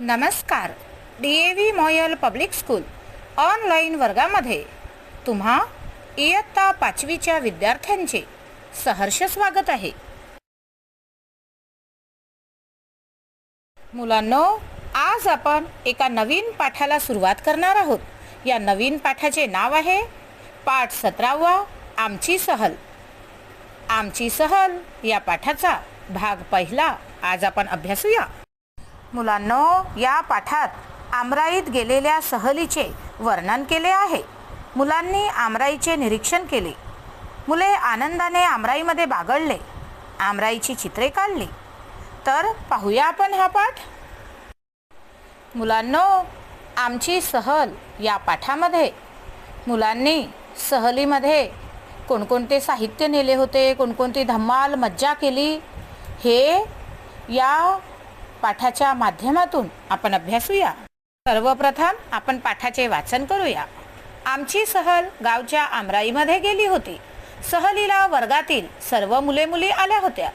नमस्कार D A V MOIL public school online वर्गामध्ये. तुम्हा इयत्ता पाचवीच्या विद्यार्थ्यांचे सहर्ष स्वागत आहे. मुलांनो आज आपण एका नवीन पाठाला सुरुवात करणार आहोत. या नवीन पाठाचे नाव आहे पाठ सतरावा आमची सहल. आमची सहल या पाठाचा भाग पहिला. आज आपण अभ्यासूया. मुलांनो या पाठात आमराईत गेलेल्या सहलीचे वर्णन केले आहे. मुलांनी आमराईचे निरीक्षण केले. मुले आनंदाने आमराईमध्ये बागडले आमराईची चित्रे काढली. तर पाहूया आपण हा पाठ. मुलांनो आमची सहल या पाठामध्ये. मुलांनी सहलीमध्ये कोणकोणते साहित्य नेले होते कोणकोणती धम्माल मज्जा केली हे या पाठाच्या माध्यमातून आपण अभ्यासूया. सर्वप्रथम आपण पाठाचे वाचन करूया. आमची सहल गावच्या आमराईमध्ये गेली होती. सहलीला वर्गातील सर्व मुले मुली आल्या होत्या.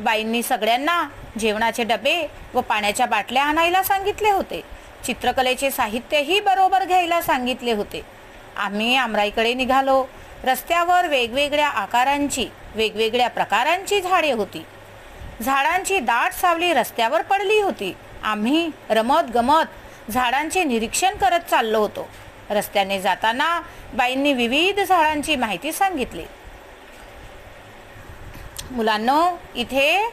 बाईंनी सगळ्यांना जेवणाचे डबे व पाण्याच्या बाटल्या आणायला सांगितले होते. चित्रकलेचे साहित्यही बरोबर घ्यायला सांगितले होते. आम्ही आमराईकडे निघालो. रस्त्यावर वेगवेगळ्या आकारांची वेगवेगळ्या प्रकारांची झाडे होती. झाडांची दाट सावली रस्त्यावर पडली होती. आम्ही रमत गमत झाडांचे निरीक्षण करत चाललो होतो. रस्त्याने जाताना बाईंनी विविध झाडांची माहिती सांगितली. मुलांनो इथे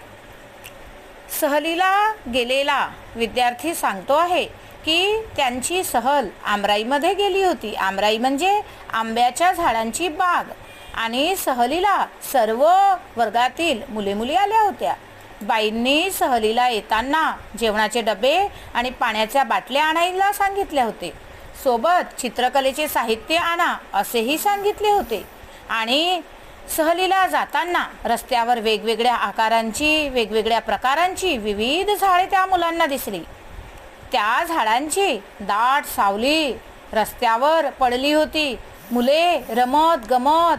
सहलीला गेलेला विद्यार्थी सांगतो आहे की त्यांची सहल आमराईमध्ये गेली होती. आमराई म्हणजे आंब्याच्या झाडांची बाग आणि सहलीला सर्व वर्गातील मुले मुली आल्या होत्या. बाईंनी सहलीला येताना जेवणाचे डबे आणि पाण्याच्या बाटल्या आणायला सांगितले होते. सोबत चित्रकलेचे साहित्य आणा असेही सांगितले होते. आणि सहलीला जाताना रस्त्यावर वेगवेगळ्या आकारांची वेगवेगळ्या प्रकारांची विविध झाडे त्या मुलांना दिसली. त्या झाडांची दाट सावली रस्त्यावर पडली होती मुले रमत गमत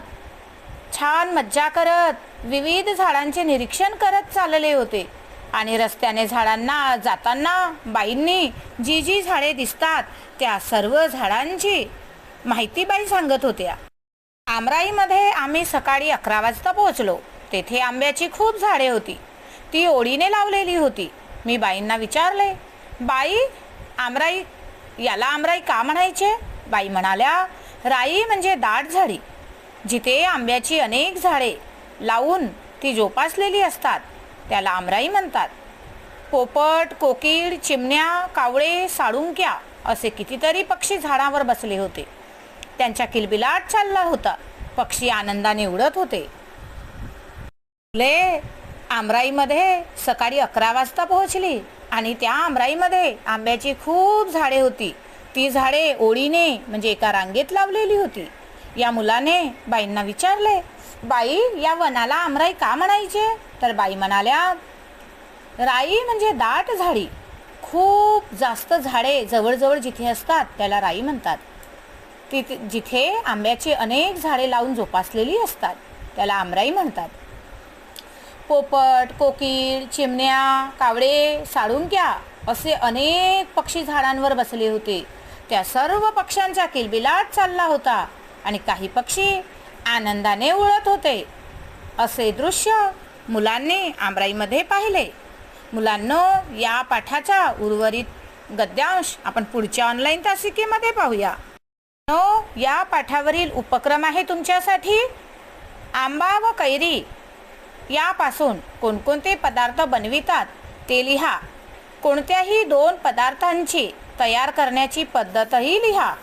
छान मज्जा करत विविध झाडांचे निरीक्षण करत चालले होते. आणि रस्त्याने झाडांना जाताना बाईंनी जी जी झाडे दिसतात त्या सर्व झाडांची माहिती बाई सांगत होत्या. आमराईमध्ये आम्ही सकाळी अकरा वाजता पोहोचलो. तेथे आंब्याची खूप झाडे होती. ती ओढीने लावलेली होती. मी बाईंना विचारले बाई आमराई याला आमराई का म्हणायचे? बाई म्हणाल्या राई म्हणजे दाट झाडी. जिथे आंब्याची अनेक झाडे लावून ती जोपासलेली असतात. त्याला आमराई म्हणतात. पोपट कोकीळ चिमण्या कावळे साळुंक्या असे कितीतरी पक्षी झाडावर बसले होते. त्यांच्या किलबिलाट चालला होता. पक्षी आनंदाने उडत होते. मुले आमराईमध्ये सकाळी अकरा वाजता पोहोचली आणि त्या आमराईमध्ये आंब्याची खूप झाडे होती. ती झाडे ओळीने म्हणजे एका रांगेत लावलेली होती. या मुलाने बाईंना विचारले बाई या वनाला आमराई का म्हणायचे? तर बाई म्हणाल्या राई म्हणजे दाट झाडी. खूप जास्त झाडे जवळजवळ जिथे असतात त्याला राई म्हणतात. तिथे जिथे आंब्याची अनेक झाडे लावून जोपासलेली असतात त्याला आमराई म्हणतात. पोपट कोकीळ चिमण्या कावळे साळुंक्या असे अनेक पक्षी झाडांवर बसले होते. त्या सर्व पक्ष्यांचा किलबिलाट चालला होता. आणि काही पक्षी आनंदाने उडत होते. असे दृश्य मुलांनी आमराईमध्ये पाहिले. मुलांनो या पाठाचा उर्वरित गद्यांश आपण पुढच्या ऑनलाईन तासिकेमध्ये पाहूया. नो या पाठावरील उपक्रम आहे तुमच्यासाठी. आंबा व कैरी यापासून कोणकोणते पदार्थ बनवितात ते लिहा. कोणत्याही दोन पदार्थांची तयार करण्याची पद्धतही लिहा.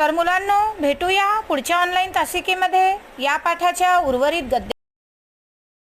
तर मुलांनो भेटूया पुढच्या ऑनलाईन तासिकेमध्ये. या पाठाच्या उर्वरित गद्य